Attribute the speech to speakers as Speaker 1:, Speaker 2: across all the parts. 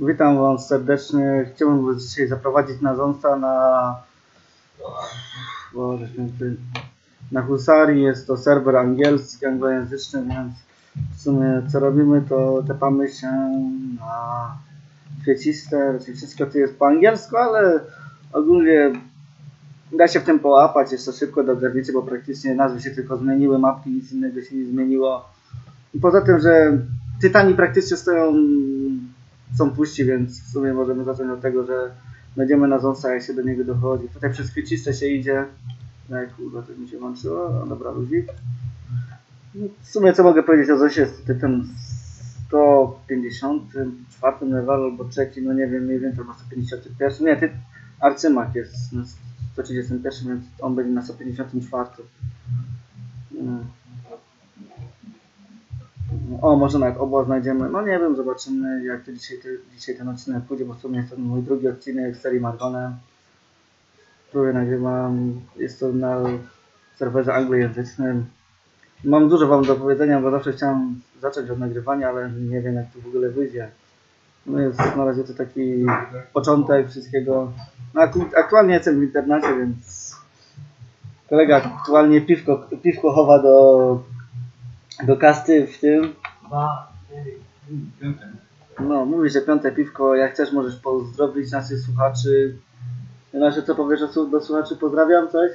Speaker 1: Witam Was serdecznie. Chciałbym Was dzisiaj zaprowadzić na Zonsta na... Na Husarii. Jest to serwer angielski, anglojęzyczny, więc w sumie co robimy to tepamy się na kwieciste. Wszystko to jest po angielsku, ale ogólnie da się w tym połapać. Jeszcze szybko dogarniecie, bo praktycznie nazwy się tylko zmieniły, mapki, nic innego się nie zmieniło. I poza tym, że Tytani praktycznie stoją, są puści, więc w sumie możemy zacząć od tego, że będziemy na Zonsa, jak się do niego dochodzi. Tutaj przez kwieciste się idzie. No i kurwa, to mi się włączyło. Dobra, luzik. No, w sumie co mogę powiedzieć o jest tutaj ten 154 level albo trzeci, no nie wiem, mniej więcej albo 151. Nie, ty, Arcymak jest na 131, więc on będzie na 154. O, może nawet obła znajdziemy. No nie wiem, zobaczymy jak to dzisiaj, ty, dzisiaj ten odcinek pójdzie, bo w sumie jest to mój drugi odcinek z serii Margonem, który nagrywam. Jest to na serwerze anglojęzycznym. Mam dużo Wam do powiedzenia, bo zawsze chciałem zacząć od nagrywania, ale nie wiem jak to w ogóle wyjdzie. No jest na razie to taki początek wszystkiego. No, aktu- aktualnie jestem w internacie, więc kolega aktualnie piwko, piwko chowa do, do kasty w tym.
Speaker 2: Dwa, cztery, piąte.
Speaker 1: No, mówi, że piąte piwko, jak chcesz możesz pozdrowić naszych słuchaczy. Nasze co powiesz do słu- do słuchaczy? Pozdrawiam coś?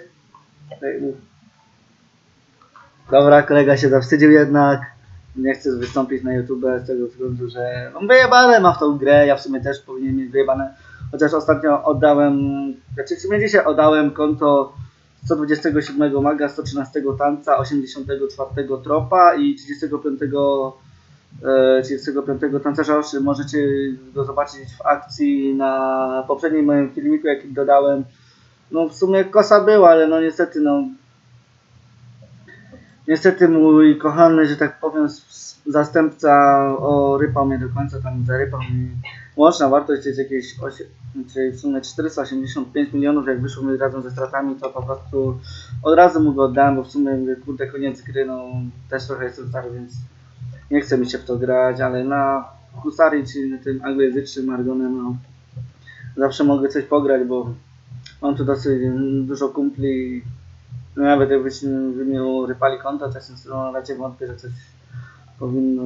Speaker 1: Dobra, kolega się zawstydził jednak. Nie chce wystąpić na YouTube z tego względu, że on wyjebane ma w tą grę, ja w sumie też powinien mieć wyjebane. Chociaż ostatnio oddałem, znaczy w sumie dzisiaj oddałem konto 127 maga, 113 tanca, 84 tropa i 35 e, 35 tancerza oszy. Możecie go zobaczyć w akcji na poprzednim moim filmiku, jaki dodałem. No w sumie kosa była, ale no niestety no niestety mój kochany, że tak powiem zastępca orypał mnie do końca, tam zarypał mi łączna wartość jest jakieś 8, czyli w sumie 485 milionów, jak wyszło mi razem ze stratami, to po prostu od razu mu go oddałem, bo w sumie kurde koniec gry, no też trochę jestem stary, więc nie chce mi się w to grać, ale na Husarii, czyli na tym anglojęzycznym Argonem, no, zawsze mogę coś pograć, bo mam tu dosyć dużo kumpli. No, nawet jakbyśmy wymienił rypali konta, to jestem no, raczej wątpię, że coś powinno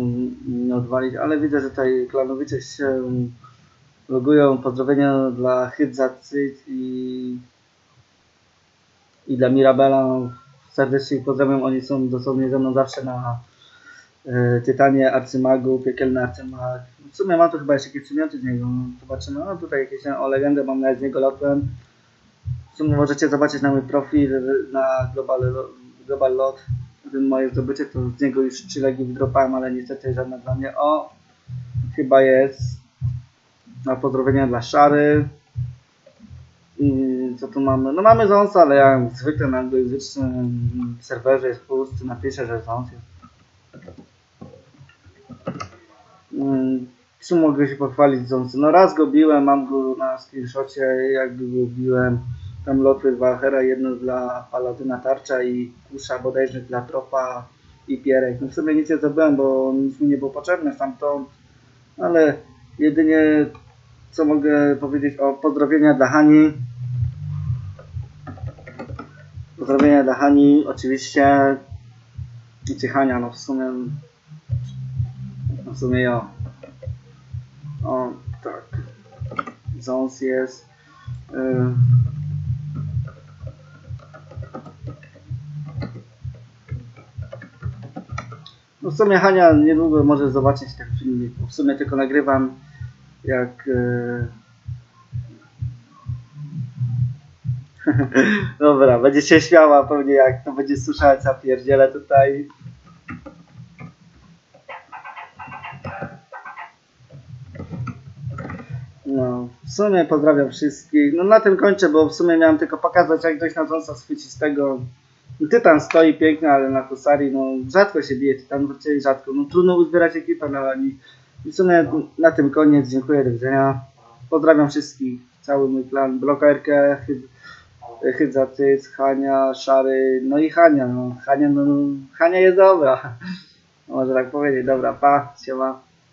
Speaker 1: mi odwalić, ale widzę, że tutaj klanowicze się logują. Pozdrowienia dla Hydza Cyt i, i dla Mirabela. Serdecznie ich pozdrawiam, oni są dosłownie ze mną zawsze na Tytanie Arcymagu, Piekielny Arcymag. W sumie mam tu chyba jeszcze jakieś przedmioty z niego. Zobaczymy. No tutaj jakieś o legendę mam nawet z niego lotłem. W sumie możecie zobaczyć na mój profil na Global, Global Lot. Ten moje zdobycie, to z niego już trzy legi wydropałem, ale niestety żadne dla mnie. O, chyba jest. Na pozdrowienia dla Szary. I co tu mamy? No mamy Zonsa, ale ja jak zwykle na anglojęzycznym serwerze jest pusty, napiszę, że Zons jest. Mm, Co mogę się pochwalić z Zonsem? No raz go biłem, mam go na screenshocie, jak go biłem. Tam lotły Walchera, jedno dla Paladyna Tarcza i kusza bodajże dla Tropa i Pierek. No w sumie nic nie zdobyłem, bo nic mi nie było potrzebne stamtąd, ale jedynie co mogę powiedzieć o pozdrowienia dla Hani. Pozdrowienia dla Hani, oczywiście. Czy Hania, no w sumie. No w sumie ja. O, tak. Zons jest. y, No w sumie Hania niedługo może zobaczyć ten filmik, w sumie tylko nagrywam jak... y, Dobra, będzie się śmiała pewnie jak to będzie słyszała co pierdzielę tutaj. No, w sumie pozdrawiam wszystkich. No na tym kończę, bo w sumie miałem tylko pokazać jak dojść na Zonsa chwycistego. Tytan stoi pięknie, ale na Husarii no rzadko się bije Tytan, raczej rzadko. No trudno uzbierać ekipę na Ani. I w sumie na tym koniec. Dziękuję, do widzenia. Pozdrawiam wszystkich, cały mój klan, Blokerkę, Hyd- Hydza Tyc, Hania, Szary, no i Hania. No, Hania, no, Hania jest dobra. Może tak powiedzieć, dobra, pa, siema.